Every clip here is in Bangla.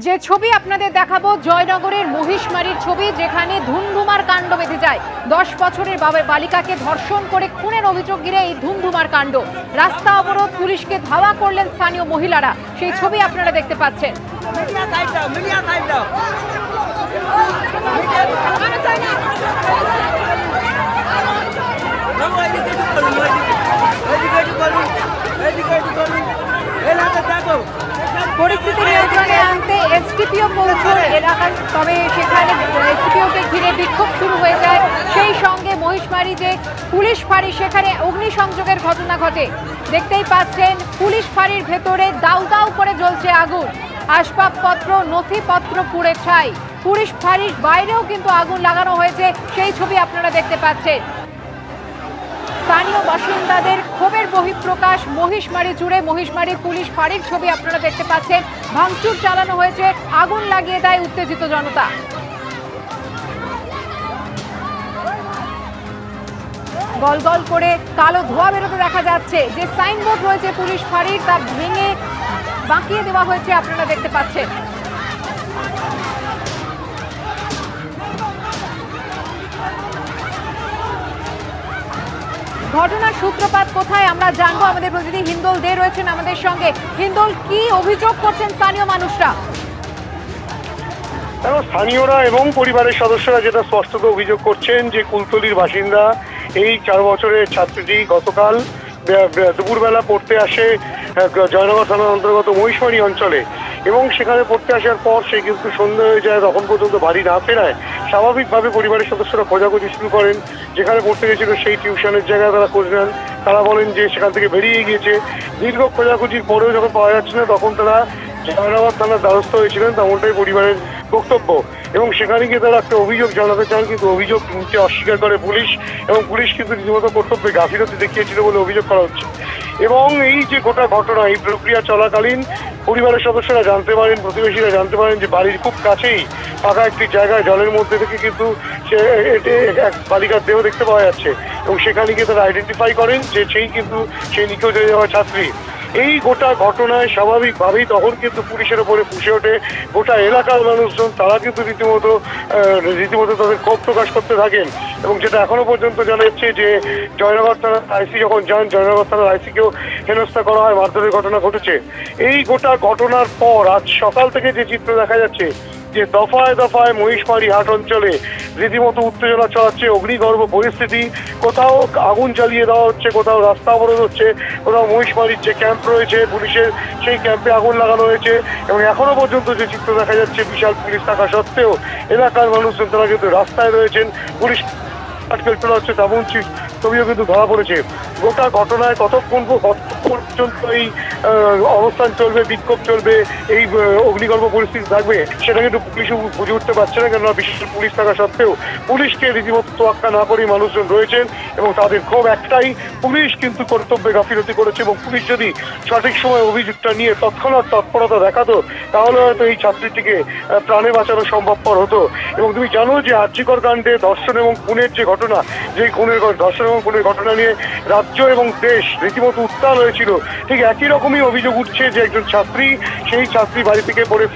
যে ছবি আপনাদের দেখাবো জয়নগরের মহিষমারির ছবি যেখানে ধুমধুমার কাণ্ড বেঁধে যায়। দশ বছরের বাবা- বালিকাকে ধর্ষণ করে খুনের অভিযোগ ঘিরে এই ধুমধুমার কাণ্ড। রাস্তা অবরোধ পুলিশকে ধাওয়া করলেন স্থানীয় মহিলারা। সেই ছবি আপনারা দেখতে পাচ্ছেন। এদিকে একটু করুন এদিকে একটু করুন এদিকে একটু করুন এই হাতে দেখো পরিস্থিতি নিয়ন্ত্রণে আনতে এসডিপিও পৌঁছন এলাকার, তবে সেখানে এসডিপিওকে ঘিরে বিক্ষোভ শুরু হয়ে যায়। সেই সঙ্গে মহিষমারি যে পুলিশ ফাঁড়ি, সেখানে অগ্নিসংযোগের ঘটনা ঘটে। দেখতেই পাচ্ছেন, পুলিশ ফাঁড়ির ভেতরে দাউ দাউ করে জ্বলছে আগুন। আসবাবপত্র, নথিপত্র পুড়ে ছাই। পুলিশ ফাঁড়ির বাইরেও কিন্তু আগুন লাগানো হয়েছে। সেই ছবি আপনারা দেখতে পাচ্ছেন। স্থানীয় বাসিন্দাদের ক্ষোভের বহিঃপ্রকাশ, মহিষমারি জুড়ে মহিষমারি পুলিশ ফাঁড়ির ছবি আপনারা দেখতে পাচ্ছেন। ভাঙচুর চালানো হয়েছে, আগুন লাগিয়ে দেয় উত্তেজিত জনতা। গল গল করে কালো ধোঁয়া বেরোতে দেখা যাচ্ছে। যে সাইনবোর্ড রয়েছে পুলিশ ফাঁড়ির, তা ভেঙে বাঁকিয়ে দেওয়া হয়েছে আপনারা দেখতে পাচ্ছেন। ঘটনার সূত্রপাত কোথায় আমরা জানব? আমাদের প্রতিনিধি হিন্দোল দে রয়েছেন আমাদের সঙ্গে। হিন্দোল, কি অভিযোগ করছেন স্থানীয় মানুষরা? স্থানীয়রা এবং পরিবারের সদস্যরা যেটা স্পষ্টত অভিযোগ করছেন যে কুলতলির বাসিন্দা, এই চার বছরের ছাত্রীটি গতকাল দুপুরবেলা পড়তে আসে জয়নগর থানার অন্তর্গত মহিষমারি অঞ্চলে এবং সেখানে পড়তে আসার পর সে কিন্তু সন্ধ্যা হয়ে যায়, তখন পর্যন্ত বাড়ি না ফেরায়। স্বাভাবিকভাবে পরিবারের সদস্যরা খোঁজাখুঁজি শুরু করেন। যেখানে পড়তে গেছিল সেই টিউশনের জায়গায় তারা খোঁজ নেন। তারা বলেন যে সেখান থেকে বেরিয়ে গিয়েছে। দীর্ঘ খোঁজাখুঁজির পরেও যখন পাওয়া যাচ্ছে না, তখন তারা জয়নগর থানার দ্বারস্থ হয়েছিলেন তেমনটাই পরিবারের বক্তব্য। এবং সেখানে গিয়ে তারা একটা অভিযোগ জানাতে চান, কিন্তু অভিযোগ নিতে অস্বীকার করে পুলিশ এবং পুলিশ কিন্তু রীতিমতো কর্তব্যে গাফিলতি দেখিয়েছিল বলে অভিযোগ করা হচ্ছে। এবং এই যে গোটা ঘটনা, এই প্রক্রিয়া চলাকালীন পরিবারের সদস্যরা জানতে পারেন, প্রতিবেশীরা জানতে পারেন যে বাড়ির খুব কাছেই ফাঁকা একটি জায়গায় জলের মধ্যে থেকে কিন্তু সে এটি এক বালিকার দেহ দেখতে পাওয়া যাচ্ছে। এবং সেখানে গিয়ে তারা আইডেন্টিফাই করেন যে সেই কিন্তু সেই নিখোঁজ হয়ে যাওয়া ছাত্রী। এই গোটা ঘটনায় স্বাভাবিকভাবেই তখন কিন্তু পুলিশের ওপরে ফুসে ওঠে। গোটা এলাকার মানুষজন, তারা কিন্তু রীতিমতো রীতিমতো তাদের ক্ষোভ প্রকাশ করতে থাকেন এবং যেটা এখনও পর্যন্ত জানা যাচ্ছে যে জয়নগর থানার আইসি যখন যান জয়নগর থানার আইসিকেও হেনস্থা করা হয়, মারধরের ঘটনা ঘটেছে। এই গোটা ঘটনার পর আজ সকাল থেকে যে চিত্র দেখা যাচ্ছে যে দফায় দফায় মহিষমারি হাট অঞ্চলে রীতিমতো উত্তেজনা ছড়াচ্ছে, অগ্নিগর্ভ পরিস্থিতি, কোথাও আগুন জ্বালিয়ে দেওয়া হচ্ছে, কোথাও রাস্তা অবরোধ হচ্ছে, কোথাও মহিষমারির যে ক্যাম্প রয়েছে, পুলিশের সেই ক্যাম্পে আগুন লাগানো হয়েছে এবং এখনও পর্যন্ত যে চিত্র দেখা যাচ্ছে, বিশাল পুলিশ থাকা সত্ত্বেও এলাকার মানুষজন তারা কিন্তু রাস্তায় রয়েছেন। পুলিশ আটকেল তোলা হচ্ছে তেমন ছবিও কিন্তু ধরা পড়েছে। গোটা ঘটনায় কতক্ষণ পর্যন্ত এই অবস্থান চলবে, বিক্ষোভ চলবে, এই অগ্নিগর্ভ পরিস্থিতি থাকবে, সেটা কিন্তু পুলিশ বুঝে উঠতে পারছে না, কেননা বিশেষ পুলিশ থাকা সত্ত্বেও পুলিশকে রীতিমতো তোয়াক্কা না করেই মানুষজন রয়েছেন এবং তাদের ক্ষোভ একটাই, পুলিশ কিন্তু কর্তব্যে গাফিলতি করেছে এবং পুলিশ যদি সঠিক সময় অভিযোগটা নিয়ে তৎক্ষণাৎ তৎপরতা দেখাতো, তাহলে হয়তো এই ছাত্রীটিকে প্রাণে বাঁচানো সম্ভবপর হতো। এবং তুমি জানো যে আর্যিকর কাণ্ডে ধর্ষণ এবং খুনের যে ঘটনা যে খুনের ধর্ষণ এবং খুনের ঘটনা নিয়ে রাজ্য এবং দেশ রীতিমতো উত্তাল হয়েছিল। ঠিক একই রকমই অভিযোগ উঠছে যে একজন ছাত্রী সেই ছাত্রী বাড়ি থেকে পড়ে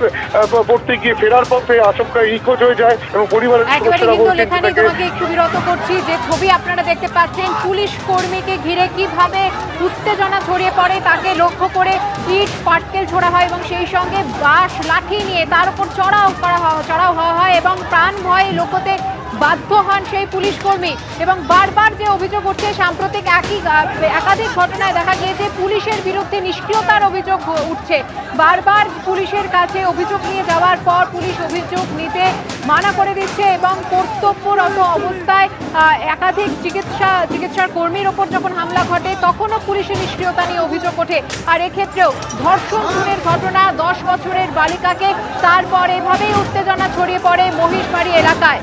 পড়তে গিয়ে ফেরার পথে আচমকায় নিখোঁজ হয়ে যায় এবং পরিবারের সদস্যরা বলছেন তোমাকে একটু বিরত করছি যে ছবি আপনারা দেখতে পাচ্ছেন পুলিশ কর্মীকে ঘিরে কীভাবে উত্তেজনা ছড়িয়ে পড়ে তাকে লক্ষ্য করে ইট পাটকেল ছোড়া হয় এবং সেই সঙ্গে বাঁশ লাঠি নিয়ে তার উপর চড়াও করা হয় চড়াও হওয়া হয় এবং প্রাণ ভয়ে লোকতে বাধ্য হন সেই পুলিশ কর্মী এবং বারবার যে অভিযোগ উঠছে, সাম্প্রতিক একই একাধিক ঘটনায় দেখা গিয়েছে, পুলিশের বিরুদ্ধে নিষ্ক্রিয়তার অভিযোগ উঠছে। বারবার পুলিশের কাছে অভিযোগ নিয়ে যাওয়ার পর পুলিশ অভিযোগ নিতে মানা করে দিচ্ছে এবং কর্তব্যরত অবস্থায় একাধিক চিকিৎসা, চিকিৎসার কর্মীর ওপর যখন হামলা ঘটে, তখনও পুলিশের নিষ্ক্রিয়তা নিয়ে অভিযোগ ওঠে। আর এক্ষেত্রেও ধর্ষণ খুনের ঘটনা দশ বছরের বালিকাকে তারপর এভাবেই উত্তেজনা ছড়িয়ে পড়ে মহিষমারি এলাকায়।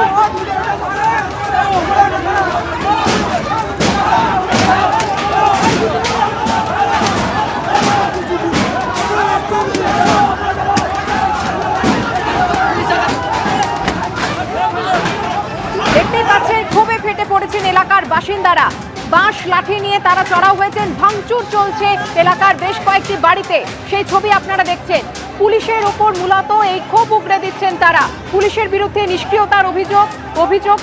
বাঁশ লাঠি নিয়ে তারা চড়াও হয়েছেন, ভাঙচুর চলছে এলাকার বেশ কয়েকটি বাড়িতে। সেই ছবি আপনারা দেখছেন। পুলিশের ওপর মূলত এই ক্ষোভ উগড়ে দিচ্ছেন তারা। পুলিশের বিরুদ্ধে নিষ্ক্রিয়তার অভিযোগ অভিযোগ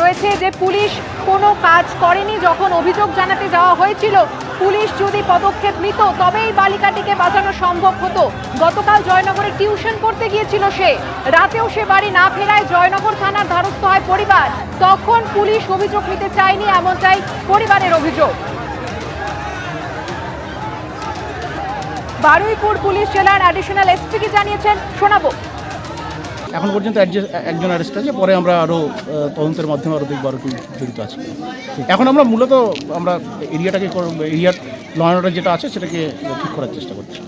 রয়েছে যে পুলিশ কোনো কাজ করেনি। যখন অভিযোগ জানাতে যাওয়া হয়েছিল পুলিশ যদি পদক্ষেপ নিত, তবেই বালিকাটিকে বাঁচানো সম্ভব হতো। গতকাল জয়নগরে টিউশন করতে গিয়েছিল সে। রাতেও সে বাড়ি না ফেরায় জয়নগর থানার দ্বারস্থ হয় পরিবার। তখন পুলিশ অভিযোগ নিতে চায়নি, এমনটাই পরিবারের অভিযোগ। বারুইপুর পুলিশ জেলার অ্যাডিশনাল এসপি কি জানিয়েছেন, শোনাবো। এখন পর্যন্ত একজ- একজন অ্যারেস্ট আছে পরে আমরা আরও তদন্তের মাধ্যমে আরও দেখব আরও জড়িত আছে এখন আমরা মূলত আমরা এরিয়াটাকে এরিয়ার ল যেটা আছে সেটাকে ঠিক করার চেষ্টা করছি।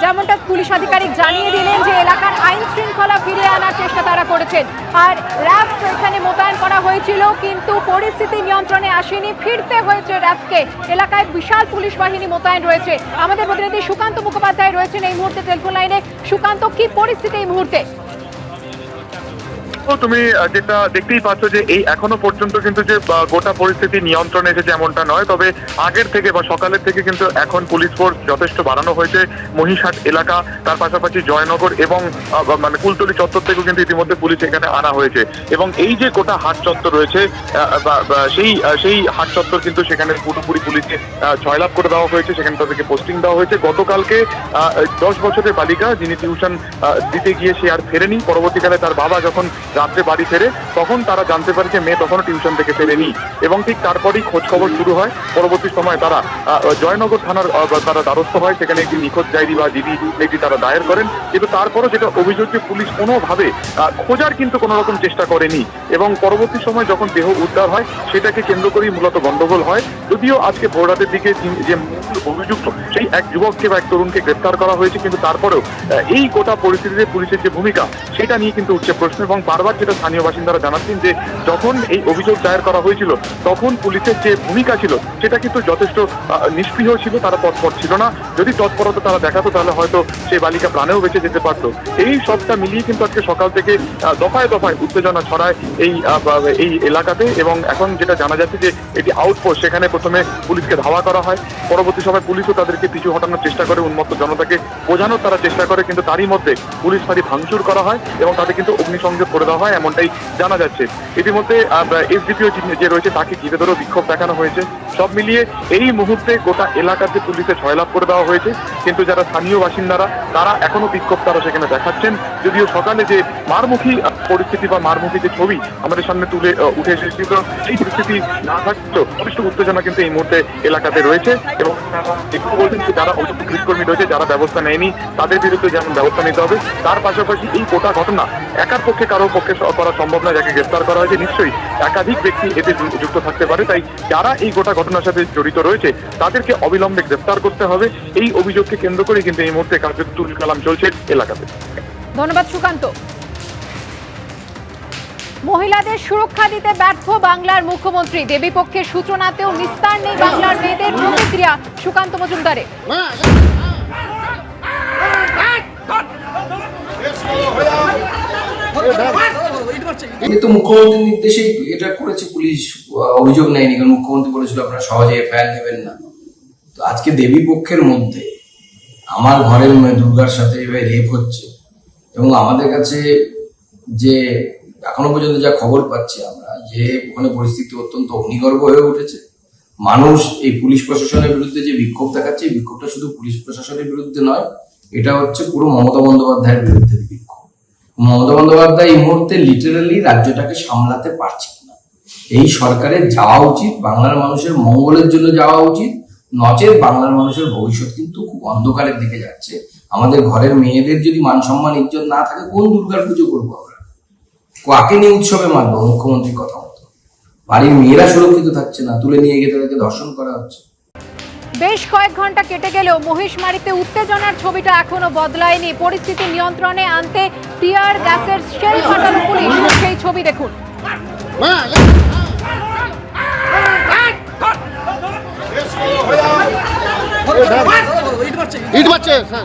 যেমনটা পুলিশ আধিকারিক জানিয়ে দিলেন যে এলাকার আইন শৃঙ্খলা ফিরিয়ে আনার চেষ্টা তারা করেছেন। আর র্যাব এখানে মোতায়েন করা হয়েছিল কিন্তু পরিস্থিতি নিয়ন্ত্রণে আসেনি ফিরতে হয়েছে র্যাবকে। এলাকায় বিশাল পুলিশ বাহিনী মোতায়েন রয়েছে। আমাদের প্রতিনিধি সুকান্ত মুখোপাধ্যায় রয়েছেন এই মুহূর্তে টেলিফোন লাইনে। সুকান্ত কি পরিস্থিতি এই মুহূর্তে? তুমি যেটা দেখতেই পাচ্ছ যে এই এখনও পর্যন্ত কিন্তু যে গোটা পরিস্থিতি নিয়ন্ত্রণে এসেছে এমনটা নয় তবে আগের থেকে বা সকালের থেকে কিন্তু এখন পুলিশ ফোর্স যথেষ্ট বাড়ানো হয়েছে। মহিষাট এলাকা তার পাশাপাশি জয়নগর এবং মানে কুলতলি চত্বর থেকেও কিন্তু ইতিমধ্যে পুলিশ এখানে আনা হয়েছে। এবং এই যে গোটা হাট চত্বর রয়েছে সেই সেই হাট চত্বর কিন্তু সেখানে পুরোপুরি পুলিশকে আহ, জয়লাভ করে দেওয়া হয়েছে সেখানে তাদেরকে পোস্টিং দেওয়া হয়েছে। গতকালকে দশ বছরের বালিকা যিনি টিউশন দিতে গিয়ে সে আর ফেরেনি পরবর্তীকালে তার বাবা যখন রাত্রে বাড়ি ফেরে তখন তারা জানতে পারে যে মেয়ে তখনও টিউশন থেকে ফেরেনি। এবং ঠিক তারপরেই খোঁজ খবর শুরু হয়। পরবর্তী সময় তারা জয়নগর থানার তারা দ্বারস্থ হয়। সেখানে একটি নিখোঁজ ডায়েরি বা জিডি একটি তারা দায়ের করেন। কিন্তু তারপরও যেটা অভিযোগ যে পুলিশ কোনোভাবে খোঁজার কিন্তু কোনো রকম চেষ্টা করেনি। এবং পরবর্তী সময় যখন দেহ উদ্ধার হয়, সেটাকে কেন্দ্র করেই মূলত গন্ডগোল হয়। যদিও আজকে ভোর রাতের দিকে যে মূল অভিযুক্ত, সেই এক যুবককে বা এক তরুণকে গ্রেপ্তার করা হয়েছে। কিন্তু তারপরেও এই গোটা পরিস্থিতিতে পুলিশের যে ভূমিকা, সেটা নিয়ে কিন্তু উঠছে প্রশ্ন। এবং বারবার যেটা স্থানীয় বাসিন্দারা জানাচ্ছেন যে যখন এই অভিযোগ দায়ের করা হয়েছিল, তখন পুলিশের যে ভূমিকা ছিল, সেটা কিন্তু যথেষ্ট নিষ্ক্রিয় ছিল, তারা তৎপর ছিল না। যদি তৎপরতা তারা দেখাতো, তাহলে হয়তো সেই বালিকা প্রাণেও বেঁচে যেতে পারতো। এই সবটা মিলিয়ে কিন্তু আজকে সকাল থেকে দফায় দফায় উত্তেজনা ছড়ায় এই এই এলাকাতে এবং এখন যেটা জানা যাচ্ছে যে এটি আউটপোস্ট সেখানে প্রথমে পুলিশকে ধাওয়া করা হয়। পরবর্তী সময় পুলিশও তাদেরকে পিছু হটানোর চেষ্টা করে, উন্মত্ত জনতাকে বোঝানোর তারা চেষ্টা করে, কিন্তু তারই মধ্যে পুলিশ ফাঁড়ি ভাঙচুর করা হয় এবং তাদের কিন্তু অগ্নিসংযোগ করে দেওয়া হয় এমনটাই জানা যাচ্ছে। ইতিমধ্যে এসডিপিও যে রয়েছে তাকে ঘিরে ধরেও বিক্ষোভ দেখানো হয়েছে। সব মিলিয়ে এই মুহূর্তে গোটা এলাকাতে পুলিশে জয়লাভ করে দেওয়া হয়েছে। কিন্তু যারা স্থানীয় বাসিন্দারা, তারা এখনও বিক্ষোভ তারা সেখানে দেখাচ্ছেন। যদিও সকালে যে মারমুখী পরিস্থিতি বা মারমুখী যে ছবি আমাদের সামনে তুলে উঠে এসেছে কিন্তু সেই পরিস্থিতি না থাকলেও যথেষ্ট উত্তেজনা কিন্তু এই মুহূর্তে এলাকাতে রয়েছে এবং একটু বলছেন যে যারা পুলিশকর্মী রয়েছে, যারা ব্যবস্থা নেয়নি, তাদের বিরুদ্ধে যেমন ব্যবস্থা নিতে হবে, তার পাশাপাশি এই গোটা ঘটনা একার পক্ষে কারও পক্ষে করা সম্ভব নয় যাকে গ্রেফতার করা হয়েছে, নিশ্চয়ই একাধিক ব্যক্তি এতে যুক্ত থাকতে পারে। তাই যারা এই গোটা ঘটনার সাথে জড়িত রয়েছে, তাদেরকে অবিলম্বে গ্রেফতার করতে হবে। এই অভিযোগকে কেন্দ্র করে কিন্তু এই মুহূর্তে কার্যত তুল কালাম চলছে এলাকাতে। ধন্যবাদ, সুকান্ত। মহিলাদের সুরক্ষা দিতে ব্যর্থ বাংলার মুখ্যমন্ত্রী। দেবী পক্ষের সূচনাতেও নিস্তার নেই বাংলার মেয়েদের প্রতিক্রিয়া। সুকান্ত মজুমদারে এটা তো মুখ্যমন্ত্রীর নির্দেশেই এটা করেছে পুলিশ অভিযোগ নেয়নি, কারণ মুখ্যমন্ত্রী বলেছিল আপনারা সহজে এফআইআর নেবেন না। তো আজকে দেবী পক্ষের মধ্যে আমার ঘরের দুর্গার সাথে এভাবে রেপ হচ্ছে এবং আমাদের কাছে যে এখনও পর্যন্ত যা খবর পাচ্ছি আমরা, যে ওখানে পরিস্থিতি অত্যন্ত অগ্নিগর্ভ হয়ে উঠেছে। মানুষ এই পুলিশ প্রশাসনের বিরুদ্ধে যে বিক্ষোভ দেখাচ্ছে, এই বিক্ষোভটা শুধু পুলিশ প্রশাসনের বিরুদ্ধে নয়, এটা হচ্ছে পুরো মমতা বন্দ্যোপাধ্যায়ের বিরুদ্ধে বিক্ষোভ। মমতা বন্দ্যোপাধ্যায় এই মুহূর্তে লিটারালি রাজ্যটাকে সামলাতে পারছে না এই সরকারের যাওয়া উচিত, বাংলার মানুষের মঙ্গলের জন্য যাওয়া উচিত, নচেত বাংলার মানুষের ভবিষ্যৎ কিন্তু খুব অন্ধকারের দিকে যাচ্ছে। আমাদের ঘরের মেয়েদের যদি মান সম্মান ইজ্জত না থাকে, কোন দুর্গার পুজো করব আমরা? কাকে নিয়ে উৎসবে মানবো মুখ্যমন্ত্রীর কথা মতো। বাড়ির মেয়েরা সুরক্ষিত থাকছে না, তুলে নিয়ে গিয়ে তাদেরকে ধর্ষণ করা হচ্ছে। বেশ কয়েক ঘণ্টা কেটে গেলেও মহিষমারিতে উত্তেজনার ছবিটা এখনও বদলায়নি। পরিস্থিতি নিয়ন্ত্রণে আনতে টিয়ার গ্যাসের শেল ফাটানো পুলিশ। সেই ছবি দেখুন। ইট মারছে স্যার।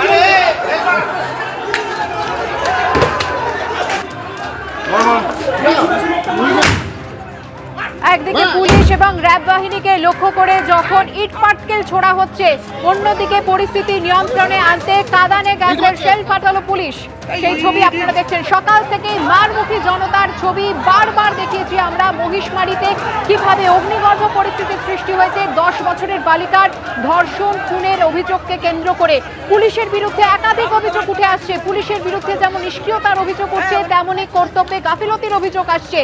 একদিকে পুলিশ এবং র্যাব বাহিনীকে লক্ষ্য করে যখন ইট পাটকেল ছোড়া হচ্ছে অন্যদিকে পরিস্থিতি নিয়ন্ত্রণে আনতে কাদানে গ্যাসের শেল ফাটালো পুলিশ। সেই ছবি আপনারা দেখছেন। সকাল থেকেই মারমুখী জনতার ছবি বারবার দেখিয়েছি আমরা। মহিষমারিতে কীভাবে অগ্নিগর্ভ পরিস্থিতির সৃষ্টি হয়েছে? দশ বছরের বালিকার ধর্ষণ খুনের অভিযোগকে কেন্দ্র করে পুলিশের বিরুদ্ধে একাধিক অভিযোগ উঠে আসছে। পুলিশের বিরুদ্ধে যেমন নিষ্ক্রিয়তার অভিযোগ উঠছে তেমনই কর্তব্যে গাফিলতির অভিযোগ আসছে।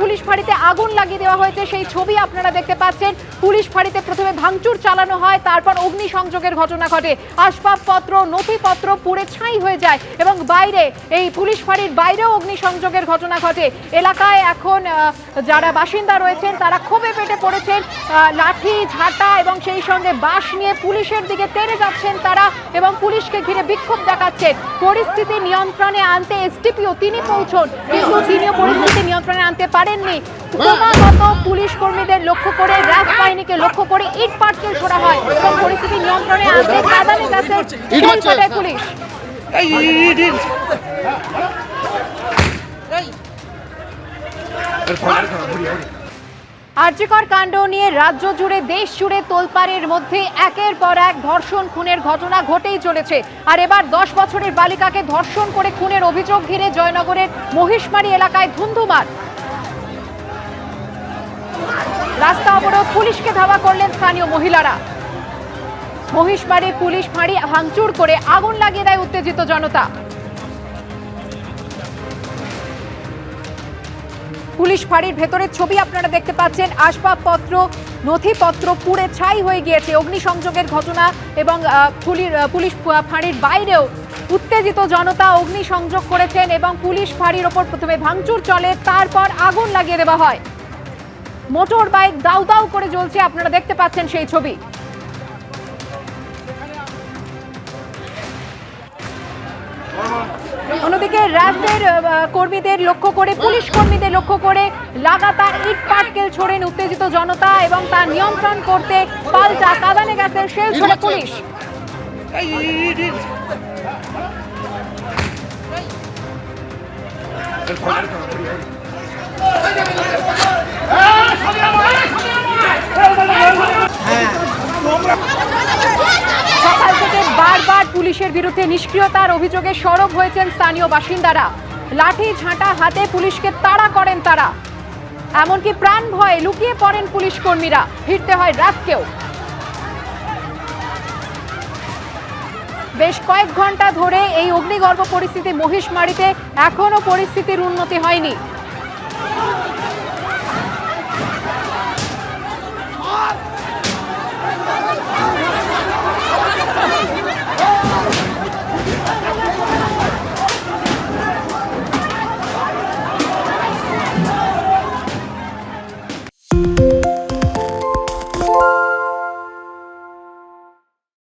পুলিশ ফাঁড়িতে আগুন লাগিয়ে দেওয়া হয়েছে। সেই ছবি আপনারা দেখতে পাচ্ছেন। পুলিশ ফাঁড়িতে প্রথমে ভাঙচুর চালানো হয় তারপর অগ্নিসংযোগের ঘটনা ঘটে। আসবাবপত্র নথিপত্র পুড়ে ছাই হয়ে যায় এবং বাইরে এই পুলিশ ফাঁড়ির বাইরেও অগ্নিসংযোগের ঘটনা ঘটে। এলাকায় এখন যারা বাসিন্দা রয়েছেন তারা ক্ষোভে পেটে পড়েছেন লাঠি ঝাঁটা এবং সেই সঙ্গে বাঁশ নিয়ে পুলিশের দিকে তেড়ে যাচ্ছেন তারা এবং পুলিশকে ঘিরে বিক্ষোভ দেখাচ্ছেন পরিস্থিতি নিয়ন্ত্রণে আনতে এসডিপিও তিনি পৌঁছন। কিন্তু তিনিও পরিস্থিতি নিয়ন্ত্রণে আনতে পারেননি। ক্রমাগত পুলিশ কর্মীদের লক্ষ্য করে র্যাব বাহিনীকে লক্ষ্য করে ইট পাটকেল ছোড়া হয় এবং পরিস্থিতি নিয়ন্ত্রণে আনতে কাদানে গাছের পুলিশ। আর্যিকর কাণ্ড নিয়ে রাজ্য জুড়ে, দেশ জুড়ে তোলপাড়ের মধ্যে একের পর এক ধর্ষণ, খুনের ঘটনা ঘটেই চলেছে। আর এবার দশ বছরের বালিকাকে ধর্ষণ করে খুনের অভিযোগ ঘিরে জয়নগরের মহিষমারি এলাকায় ধুন্ধুমার। রাস্তা অবরোধ, পুলিশকে ধাওয়া করলেন স্থানীয় মহিলারা। মহিষমারি পুলিশ ফাঁড়ি ভাঙচুর করে আগুন লাগিয়ে দেয় উত্তেজিত জনতা। পুলিশ ফাঁড়ির ভেতরের ছবি আপনারা দেখতে পাচ্ছেন। আসবাবপত্র, নথিপত্র পুড়ে ছাই হয়ে গিয়েছে। অগ্নিসংযোগের ঘটনা এবং পুলিশ ফাঁড়ির বাইরেও উত্তেজিত জনতা অগ্নিসংযোগ করেছেন এবং পুলিশ ফাঁড়ির ওপর প্রথমে ভাঙচুর চলে, তারপর আগুন লাগিয়ে দেওয়া হয়। মোটর বাইক দাউ দাউ করে জ্বলছে, আপনারা দেখতে পাচ্ছেন সেই ছবি। অন্যদিকে র্যাবের কর্মীদের লক্ষ্য করে পুলিশ কর্মীদের লক্ষ্য করে লাগাতার ইট পাটকেল ছোড়েন উত্তেজিত জনতা এবং তা নিয়ন্ত্রণ করতে পাল্টা কাদানে গেছে শেল ছোড়ে পুলিশ। Thank ইট ইট সকাল থেকে বারবার পুলিশের বিরুদ্ধে নিষ্ক্রিয়তার অভিযোগে সরব হয়েছেন স্থানীয় বাসিন্দারা। লাঠি ঝাঁটা হাতে পুলিশকে তাড়া করেন তারা। এমনকি প্রাণ ভয়ে লুকিয়ে পড়েন পুলিশ কর্মীরা। ফিরতে হয় রাতকেও। বেশ কয়েক ঘণ্টা ধরে এই অগ্নিগর্ভ পরিস্থিতি মহিষমারিতে এখনও পরিস্থিতির উন্নতি হয়নি।